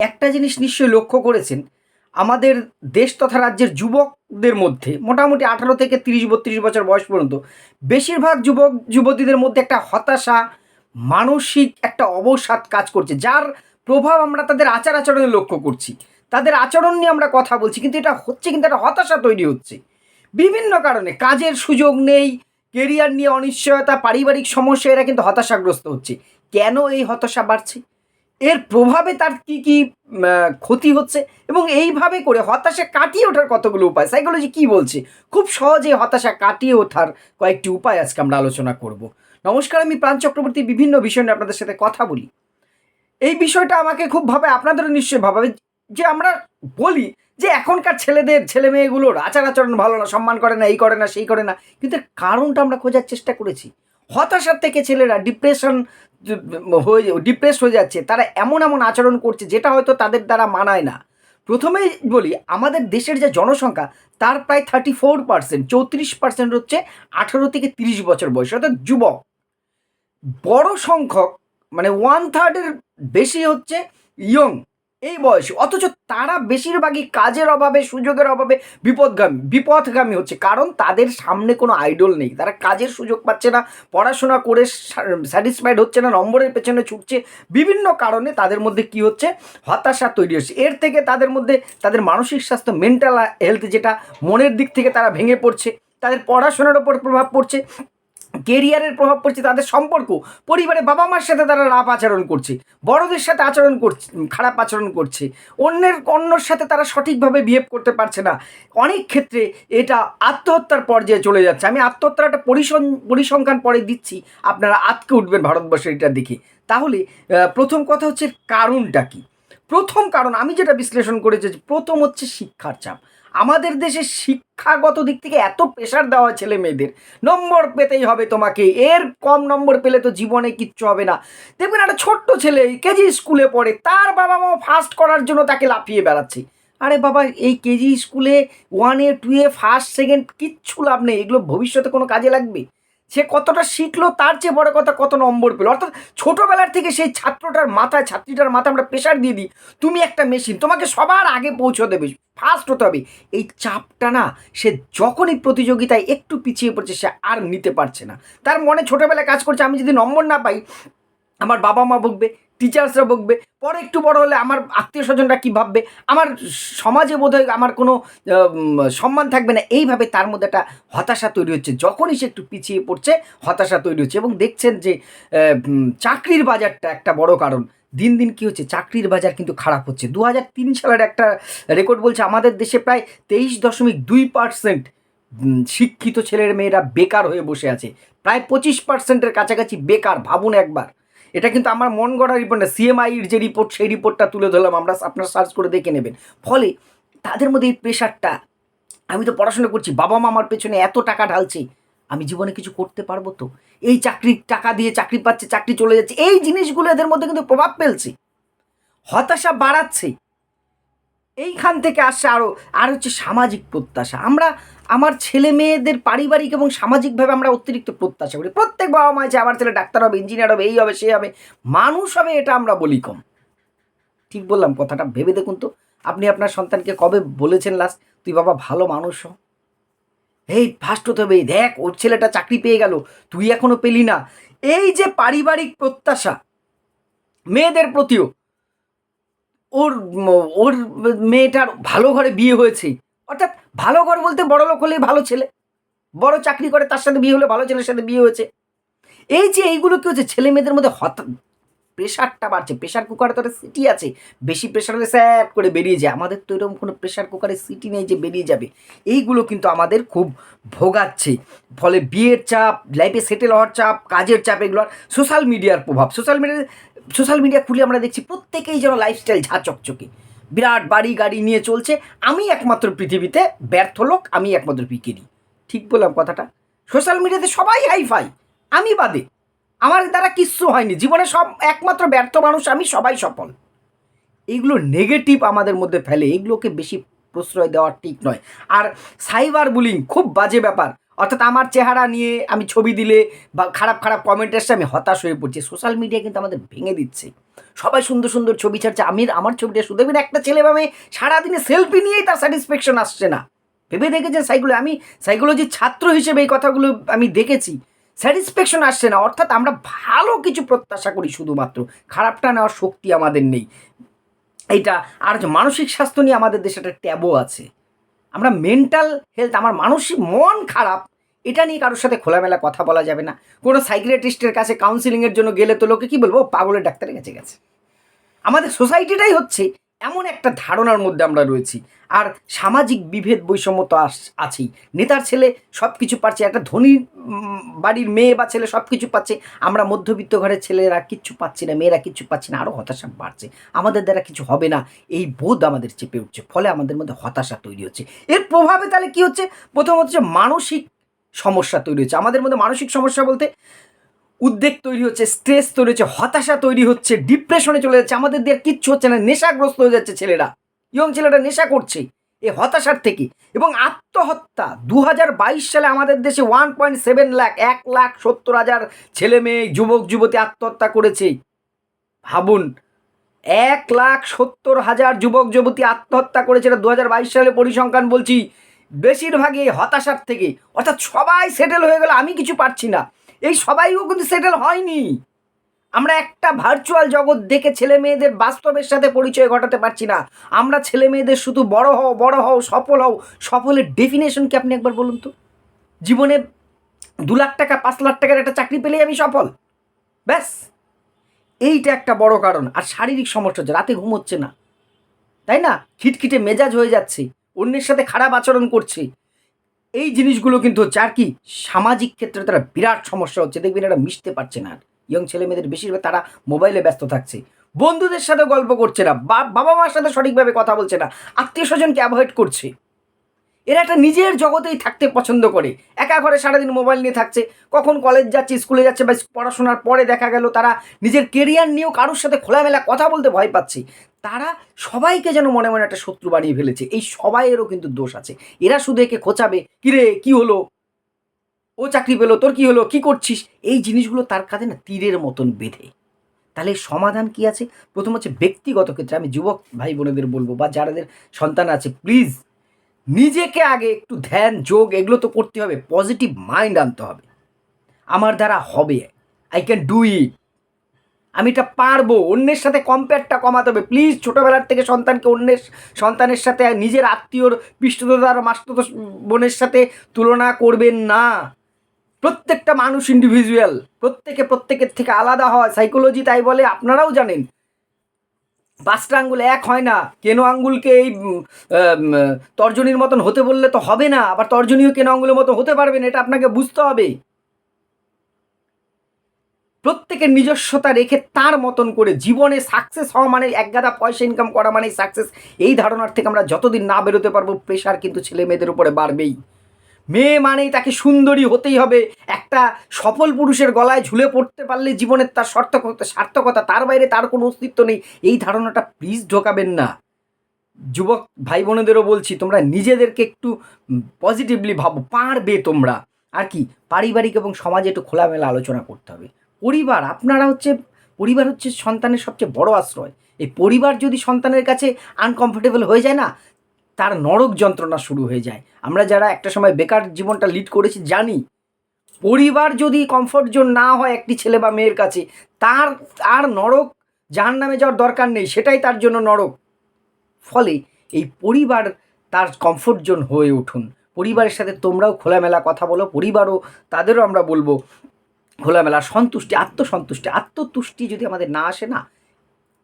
একটা জিনিস নিশ্চয়ই লক্ষ্য করেছেন, আমাদের দেশ তথা রাজ্যের যুবকদের মধ্যে, মোটামুটি আঠারো থেকে তিরিশ, বত্রিশ বছর বয়স পর্যন্ত, বেশিরভাগ যুবক, যুবতীদের মধ্যে একটা হতাশা, মানসিক একটা অবসাদ কাজ করছে, যার প্রভাব আমরা তাদের আচার আচরণে লক্ষ্য করছি। তাদের আচরণ নিয়ে আমরা কথা বলছি, কিন্তু এটা হচ্ছে কিন্তু একটা হতাশা তৈরি হচ্ছে। বিভিন্ন কারণে, কাজের সুযোগ নেই, কেরিয়ার নিয়ে অনিশ্চয়তা, পারিবারিক সমস্যা, এরা কিন্তু হতাশাগ্রস্ত হচ্ছে। কেন এই হতাশা বাড়ছে? এর প্রভাবে তার কি কি ক্ষতি হচ্ছে এবং এইভাবে করে হতাশা কাটিয়ে ওঠার কতগুলো উপায়? সাইকোলজি কি বলছে? খুব সহজে হতাশা কাটিয়ে ওঠার কয়েকটি উপায় আজকে আমরা আলোচনা করব। নমস্কার, আমি প্রাণ চক্রবর্তী, বিভিন্ন বিষয় নিয়ে আপনাদের সাথে কথা বলি। এই বিষয়টা আমাকে খুব ভাবে, আপনাদেরও নিশ্চয়ই ভাবাবে যে আমরা বলি যে এখনকার ছেলেদের, ছেলে মেয়েগুলোর আচার আচরণ ভালো না, সম্মান করে না, এই করে না, সেই করে না, কিন্তু কারণটা আমরা খোঁজার চেষ্টা করেছি। হতাশার থেকে ছেলেরা ডিপ্রেশন হয়ে ডিপ্রেস হয়ে যাচ্ছে, তারা এমন এমন আচরণ করছে যেটা হয়তো তাদের দ্বারা মানায় না। প্রথমেই বলি, আমাদের দেশের যে জনসংখ্যা, তার প্রায় থার্টি ফোর পার্সেন্ট চৌত্রিশ পার্সেন্ট হচ্ছে আঠেরো থেকে তিরিশ বছর বয়স, অর্থাৎ যুবক। বড় সংখ্যক মানে ওয়ান থার্ডের বেশি হচ্ছে ইয়ং এই বয়সে। অথচ তারা বেশিরভাগই কাজের অভাবে, সুযোগের অভাবে বিপদগামী। বিপদগামী হচ্ছে। কারণ তাদের সামনে কোনো আইডল নেই। তারা কাজের সুযোগ পাচ্ছে না, পড়াশোনা করে স্যাটিসফাইড হচ্ছে না, নম্বরের পেছনে ছুটছে। বিভিন্ন কারণে তাদের মধ্যে কি হচ্ছে? হতাশা তৈরি হচ্ছে। এর থেকে তাদের মধ্যে তাদের মানসিক স্বাস্থ্য মেন্টাল হেলথ যেটা মনের দিক থেকে তারা ভেঙে পড়ছে, তাদের পড়াশোনার ওপর প্রভাব পড়ছে। কেরিয়ারের প্রভাব পড়ছে তাদের সম্পর্ক। পরিবারে বাবা মার সাথে তারা রাপ আচরণ করছে, বড়দের সাথে আচরণ করছে, খারাপ আচরণ করছে, অন্যের, অন্যর সাথে তারা সঠিকভাবে বিহেভ করতে পারছে না। অনেক ক্ষেত্রে এটা আত্মহত্যার পর্যায়ে চলে যাচ্ছে। আমি আত্মহত্যার একটা পরিসং, পরিসংখ্যান পরে দিচ্ছি। আপনারা আতকে উঠবেন ভারতবর্ষের এটা দেখে। তাহলে প্রথম কথা হচ্ছে কারণটা কি? প্রথম কারণ আমি যেটা বিশ্লেষণ করেছি প্রথম হচ্ছে শিক্ষার চাপ। আমাদের দেশে শিক্ষাগত দিক থেকে এত প্রেশার দেওয়া ছেলে মেয়েদের। নম্বর পেতেই হবে তোমাকে। এর কম নম্বর পেলে তো জীবনে কিচ্ছু হবে না। দেখবেন একটা ছোট্ট ছেলে কেজি স্কুলে পড়ে, তার বাবা মা ফার্স্ট করার জন্য তাকে লাফিয়ে বেড়াচ্ছে। আরে বাবা, এই কেজি স্কুলে ওয়ানে টুয়ে ফার্স্ট সেকেন্ড কিচ্ছু লাভ নেই। এগুলো ভবিষ্যতে কোনো কাজে লাগবে? সে কতটা শিখলো, তার চেয়ে বড় কথা কত নম্বর পেল। অর্থাৎ ছোটোবেলার থেকে সেই ছাত্রটার মাথায়, ছাত্রীটার মাথায় আমরা প্রেশার দিয়ে দিই, তুমি একটা মেশিন তোমাকে সবার আগে পৌঁছে দেবে ফার্স্ট হতে হবে। এই চাপটা না, সে যখনই প্রতিযোগিতায় একটু পিছিয়ে পড়ছে, সে আর নিতে পারছে না। তার মনে ছোটোবেলায় কাজ করছে, আমি যদি নম্বর না পাই, আমার বাবা মা বকবে টিচার্সরা বকবে। পরে একটু বড় হলে আমার আত্মীয় স্বজনরা কী ভাববে? আমার সমাজে বোধহয় আমার কোনো সম্মান থাকবে না। এইভাবে তার মধ্যে একটা হতাশা তৈরি হচ্ছে। যখনই সে একটু পিছিয়ে পড়ছে, হতাশা তৈরি হচ্ছে এবং দেখছেন যে চাকরির বাজারটা একটা বড় কারণ। দিন দিন কী হচ্ছে? চাকরির বাজার কিন্তু খারাপ হচ্ছে। দু হাজার তিন সালের একটা রেকর্ড বলছে, আমাদের দেশে প্রায় তেইশ দশমিক দুই পার্সেন্ট শিক্ষিত ছেলের মেয়েরা বেকার হয়ে বসে আছে। প্রায় পঁচিশ পার্সেন্টের কাছাকাছি বেকার, ভাবুন একবার। এটা কিন্তু আমার মন গড়া রিপোর্ট না সিএমআইয়ের যে রিপোর্ট সেই রিপোর্টটা তুলে ধরলাম, আমরা আপনার সার্চ করে দেখে নেবেন। ফলে তাদের মধ্যে এই প্রেশারটা আমি তো পড়াশোনা করছি, বাবা মা আমার পেছনে এত টাকা ঢালছে, আমি জীবনে কিছু করতে পারব তো? এই চাকরির টাকা দিয়ে চাকরি পাচ্ছে, চাকরি চলে যাচ্ছে, এই জিনিসগুলো এদের মধ্যে কিন্তু প্রভাব ফেলছে। হতাশা বাড়াচ্ছে। এইখান থেকে আসছে আরও আর হচ্ছে সামাজিক প্রত্যাশা। আমরা, আমার ছেলে মেয়েদের পারিবারিক এবং সামাজিকভাবে আমরা অতিরিক্ত প্রত্যাশা করি। প্রত্যেক বাবা মা আছে আমার ছেলে ডাক্তার হবে, ইঞ্জিনিয়ার হবে, এই হবে, সে হবে, মানুষ হবে, এটা আমরা বলি কম। ঠিক বললাম কথাটা, ভেবে দেখুন তো, আপনি আপনার সন্তানকে কবে বলেছেন লাস্ট তুই বাবা ভালো মানুষ হ। এই ফার্স্ট হতে হবে দেখ, ওর ছেলেটা চাকরি পেয়ে গেল, তুই এখনও পেলি না। এই যে পারিবারিক প্রত্যাশা, মেয়েদের প্রতিও ওর ওর মেয়েটার ভালো ঘরে বিয়ে হয়েছে। অর্থাৎ ভালো ঘর বলতে বড় লোক হলেই ভালো ছেলে। বড় চাকরি করে তার সাথে বিয়ে হলে ভালো ছেলের সাথে বিয়ে হয়েছে। এই যে এইগুলো কি হচ্ছে? ছেলে মেয়েদের মধ্যে হত প্রেশারটা বাড়ছে। প্রেশার কুকারে তো একটা সিটি আছে। বেশি প্রেশার হলে স্যাপ করে বেরিয়ে যায়। আমাদের তো এরকম কোনো প্রেশার কুকারের সিটি নেই যে বেরিয়ে যাবে। এইগুলো কিন্তু আমাদের খুব ভোগাচ্ছে। ফলে বিয়ের চাপ লাইফে সেটেল হওয়ার চাপ, কাজের চাপ, এগুলো আর সোশ্যাল মিডিয়ার প্রভাব। সোশ্যাল মিডিয়া সোশ্যাল মিডিয়া খুলে আমরা দেখছি প্রত্যেকেই যেন লাইফস্টাইল ঝা চকচকে। বিরাট বাড়ি, গাড়ি নিয়ে চলছে। আমি একমাত্র পৃথিবীতে ব্যর্থ লোক, আমি একমাত্র পিকেরি ঠিক বললাম কথাটা। সোশ্যাল মিডিয়াতে সবাই হাইফাই আমি বাদে। আমার দ্বারা কিচ্ছু হয়নি। জীবনে সব, একমাত্র ব্যর্থ মানুষ আমি, সবাই সফল। এইগুলো নেগেটিভ আমাদের মধ্যে ফেলে। এইগুলোকে বেশি প্রশ্রয় দেওয়া ঠিক নয়। আর সাইবার বুলিং খুব বাজে ব্যাপার। অর্থাৎ আমার চেহারা নিয়ে আমি ছবি দিলে বা খারাপ খারাপ কমেন্ট এসছে আমি হতাশ হয়ে পড়ছি। সোশ্যাল মিডিয়া কিন্তু আমাদের ভেঙে দিচ্ছে। সবাই সুন্দর সুন্দর ছবি ছাড়ছে। আমি আমার ছবিটা শুধু একটা ছেলে ভাবে সারাদিনে সেলফি নিয়েই তার স্যাটিসফ্যাকশন আসছে না। ভেবে দেখেছেন সাইকোলো আমি সাইকোলজির ছাত্র হিসেবে এই কথাগুলো আমি দেখেছি। স্যাটিসফ্যাকশন আসছে না। অর্থাৎ আমরা ভালো কিছু প্রত্যাশা করি শুধুমাত্র। খারাপটা নেওয়ার শক্তি আমাদের নেই। এইটা আর মানসিক স্বাস্থ্য নিয়ে আমাদের দেশে একটা ট্যাবও আছে। আমরা মেন্টাল হেলথ আমার মানসিক মন খারাপ, এটা নিয়ে কারোর সাথে খোলামেলা কথা বলা যাবে না। কোনো সাইকিয়াট্রিস্টের কাছে কাউন্সিলিংয়ের জন্য গেলে তো লোকে কী বলব পাগলের ডাক্তারের কাছে গেছে। আমাদের সোসাইটিটাই হচ্ছে এমন একটা ধারণার মধ্যে আমরা রয়েছি। আর সামাজিক বিভেদ বৈষম্য তো আছেই। নেতার ছেলে সব কিছু পাচ্ছে একটা ধনী বাড়ির মেয়ে বা ছেলে সব কিছু পাচ্ছে। আমরা মধ্যবিত্ত ঘরের ছেলেরা কিচ্ছু পাচ্ছি না, মেয়েরা কিচ্ছু পাচ্ছি না আরও হতাশা বাড়ছে। আমাদের দ্বারা কিছু হবে না। এই বোধ আমাদের চেপে উঠছে, ফলে আমাদের মধ্যে হতাশা তৈরি হচ্ছে। এর প্রভাবে তাহলে কি হচ্ছে? প্রথম হচ্ছে মানসিক সমস্যা তৈরি হচ্ছে। আমাদের মধ্যে মানসিক সমস্যা বলতে উদ্বেগ তৈরি হচ্ছে স্ট্রেস তৈরি হচ্ছে, হতাশা তৈরি হচ্ছে ডিপ্রেশনে চলে যাচ্ছে, আমাদের দিয়ে কিচ্ছু হচ্ছে না, নেশাগ্রস্ত হয়ে যাচ্ছে ছেলেরা। ইয়ং ছেলেরা নেশা করছে, এই হতাশার থেকে। এবং আত্মহত্যা দু হাজার বাইশ সালে আমাদের দেশে ওয়ান পয়েন্ট সেভেন লাখ এক লাখ সত্তর হাজার ছেলে মেয়ে, যুবক, যুবতী আত্মহত্যা করেছে। ভাবুন, এক লাখ সত্তর হাজার যুবক, যুবতী আত্মহত্যা করেছে এটা দু হাজার বাইশ সালে পরিসংখ্যান বলছি। বেশিরভাগই হতাশার থেকে। অর্থাৎ সবাই সেটেল হয়ে গেল, আমি কিছু পারছি না। এই সবাইও কিন্তু সেটেল হয়নি। আমরা একটা ভার্চুয়াল জগৎ দেখে ছেলে মেয়েদের বাস্তবের সাথে পরিচয় ঘটাতে পারছি না। আমরা ছেলে মেয়েদের শুধু বড় হও বড় হও, সফল হও, সফলের ডেফিনেশন কি আপনি একবার বলুন তো? জীবনে দু লাখ টাকা, পাঁচ লাখ টাকার একটা চাকরি পেলেই আমি সফল। ব্যাস। এইটা একটা বড় কারণ। আর শারীরিক সমস্যা হচ্ছে, রাতে ঘুম হচ্ছে না। তাই না? খিটখিটে মেজাজ হয়ে যাচ্ছে। অন্যের সাথে খারাপ আচরণ করছে। এই জিনিসগুলো কিন্তু হচ্ছে আর কি সামাজিক ক্ষেত্রে তারা বিরাট সমস্যা হচ্ছে। দেখবেন এরা মিশতে পারছে না। ইয়ং ছেলে মেয়েদের বেশিরভাগ তারা মোবাইলে ব্যস্ত থাকছে। বন্ধুদের সাথে গল্প করছে না। বাবা মার সাথে সঠিকভাবে কথা বলছে না। আত্মীয় স্বজনকে অ্যাভয়েড করছে। এরা একটা নিজের জগতেই থাকতে পছন্দ করে। একা ঘরে সারাদিন মোবাইল নিয়ে থাকছে। কখন কলেজ যাচ্ছে স্কুলে যাচ্ছে বা পড়াশোনার পরে দেখা গেল তারা নিজের কেরিয়ার নিয়েও কারোর সাথে খোলামেলা কথা বলতে ভয় পাচ্ছে। তারা সবাইকে যেন মনে মনে একটা শত্রু বানিয়ে ফেলেছে। এই সবাইয়েরও কিন্তু দোষ আছে। এরা শুধু একে খোঁচাবে। কিরে কি হলো? ও চাকরি পেল, তোর কি হলো? কি করছিস? এই জিনিসগুলো তার কাছে না তীরের মতন বেঁধে। তাহলে সমাধান কি আছে? প্রথম হচ্ছে ব্যক্তিগত ক্ষেত্রে আমি যুবক ভাই বোনেদের বলব বা যাদের সন্তান আছে প্লিজ নিজেকে আগে একটু ধ্যান, যোগ, এগুলো তো করতে হবে। পজিটিভ মাইন্ড আনতে হবে। আমার দ্বারা হবে। আই ক্যান ডু ইট আমি এটা পারব, অন্যের সাথে কম্পেয়ারটা কমাতে হবে। প্লিজ ছোটোবেলার থেকে সন্তানকে অন্যের, সন্তানের সাথে নিজের আত্মীয়র পৃষ্ঠদার মাস্তত বোনের সাথে তুলনা করবেন না। প্রত্যেকটা মানুষ ইন্ডিভিজুয়াল প্রত্যেকে প্রত্যেকের থেকে আলাদা হয়। সাইকোলজি তাই বলে, আপনারাও জানেন। পাঁচটা আঙ্গুল এক হয় না। কেন আঙ্গুলকে এই তর্জনীর মতন হতে বললে তো হবে না? আবার তর্জনীয় কেনো আঙ্গুলের মতো হতে পারবেন এটা আপনাকে বুঝতে হবে। প্রত্যেকের নিজস্বতা রেখে তার মতন করে জীবনে সাকসেস হওয়া মানে এক গাদা পয়সা ইনকাম করা মানে সাকসেস এই ধারণার থেকে আমরা যতদিন না বেরোতে পারব প্রেশার কিন্তু ছেলে মেয়েদের উপরে বাড়বেই। মেয়ে মানেই তাকে সুন্দরী হতেই হবে। একটা সফল পুরুষের গলায় ঝুলে পড়তে পারলে জীবনের তার সার্থকতা সার্থকতা, তার বাইরে তার কোনো অস্তিত্ব নেই। এই ধারণাটা প্লিজ ঢোকাবেন না। যুবক ভাই বোনেদেরও বলছি, তোমরা নিজেদেরকে একটু পজিটিভলি ভাবো। পারবে তোমরা। আর কি, পারিবারিক এবং সমাজে একটু খোলামেলা আলোচনা করতে হবে। পরিবার, আপনারা হচ্ছে, পরিবার হচ্ছে সন্তানের সবচেয়ে বড় আশ্রয়। এই পরিবার যদি সন্তানের কাছে আনকমফোর্টেবল হয়ে যায় না, তার নরক যন্ত্রণা শুরু হয়ে যায়। আমরা যারা একটা সময় বেকার জীবনটা লিড করেছি, জানি, পরিবার যদি কমফোর্ট জোন না হয় একটি ছেলে বা মেয়ের কাছে, তার আর নরক যার নামে যাওয়ার দরকার নেই, সেটাই তার জন্য নরক। ফলে এই পরিবার তার কমফোর্ট জোন হয়ে উঠুন। পরিবারের সাথে তোমরাও খোলামেলা কথা বলো, পরিবারও তাদেরও আমরা বলব খোলামেলা সন্তুষ্টি, আত্মসন্তুষ্টি, আত্মতুষ্টি যদি আমাদের না আসে না,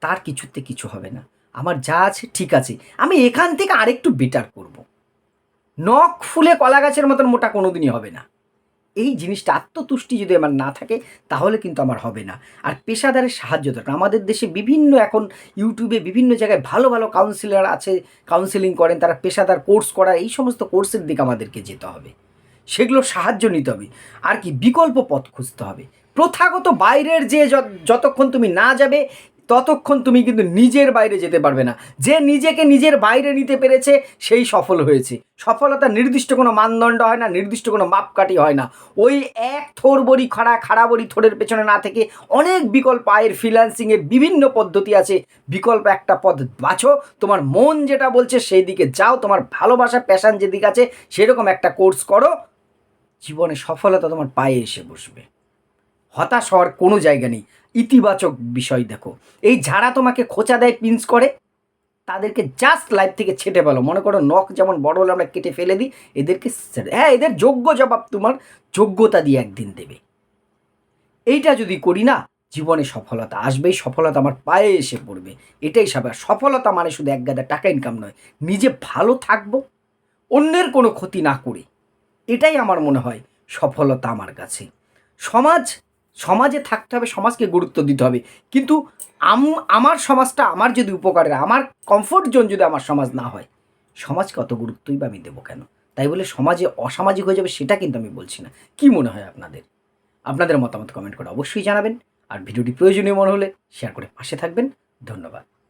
তার কিছুতে কিছু হবে না। আমার যা আছে ঠিক আছে। আমি এখান থেকে আরেকটু বেটার করব। নখ ফুলে কলা গাছের মতন মোটা কোনোদিনই হবে না। এই জিনিসটা আত্মতুষ্টি যদি আমার না থাকে, তাহলে কিন্তু আমার হবে না। আর পেশাদারের সাহায্য দরকার। আমাদের দেশে বিভিন্ন এখন ইউটিউবে বিভিন্ন জায়গায় ভালো ভালো কাউন্সিলর আছে কাউন্সিলিং করেন, তারা পেশাদার কোর্স করা এই সমস্ত কোর্সের দিকে আমাদেরকে যেতে হবে। সেগুলোর সাহায্য নিতে হবে। আর কি বিকল্প পথ খুঁজতে হবে। প্রথাগত বাইরের যে যতক্ষণ তুমি না যাবে, ততক্ষণ তুমি কিন্তু নিজের বাইরে যেতে পারবে না। যে নিজেকে নিজের বাইরে নিতে পেরেছে, সেই সফল হয়েছে। সফলতা নির্দিষ্ট কোনো মানদণ্ড হয় না, নির্দিষ্ট কোনো মাপকাঠি হয় না। ওই এক থোর বড়ি খাড়া খাড়া বড়ি থোরের পেছনে না থেকে অনেক বিকল্প, আয়ের ফ্রিল্যান্সিংয়ের বিভিন্ন পদ্ধতি আছে। বিকল্প একটা পথ বাছো, তোমার মন যেটা বলছে সেই দিকে যাও, তোমার ভালোবাসা প্যাশান যেদিকে আছে, সেরকম একটা কোর্স করো। জীবনে সফলতা তোমার পায়ে এসে বসবে। হতাশ হওয়ার কোনো জায়গা নেই। ইতিবাচক বিষয় দেখো। এই যারা তোমাকে খোঁচা দেয় পিঞ্চ করে, তাদেরকে জাস্ট লাইফ থেকে ছেটে পেল মনে করো নখ যেমন বড় হলে আমরা কেটে ফেলে দিই, এদেরকে হ্যাঁ এদের যোগ্য জবাব তোমার যোগ্যতা দিয়ে একদিন দেবে। এইটা যদি করি না, জীবনে সফলতা আসবেই। সফলতা আমার পায়ে এসে পড়বে। এটাই সবাই সফলতা মানে শুধু এক গাদা টাকা ইনকাম নয়। নিজে ভালো থাকব, অন্যের কোনো ক্ষতি না করে। এটাই আমার মনে হয় সফলতা আমার কাছে। সমাজ, সমাজে থাকতে হবে, সমাজকে গুরুত্ব দিতে হবে। কিন্তু আম, আমার সমাজটা, আমার যদি উপকারের, আমার কমফোর্ট জোন যদি আমার সমাজ না হয়, সমাজকে অত গুরুত্বই বা আমি দেবো কেন? তাই বলে সমাজে অসামাজিক হয়ে যাবে সেটা কিন্তু আমি বলছি না। কি মনে হয় আপনাদের? আপনাদের মতামত কমেন্ট করে অবশ্যই জানাবেন। আর ভিডিওটি প্রয়োজনীয় মনে হলে শেয়ার করে পাশে থাকবেন। ধন্যবাদ।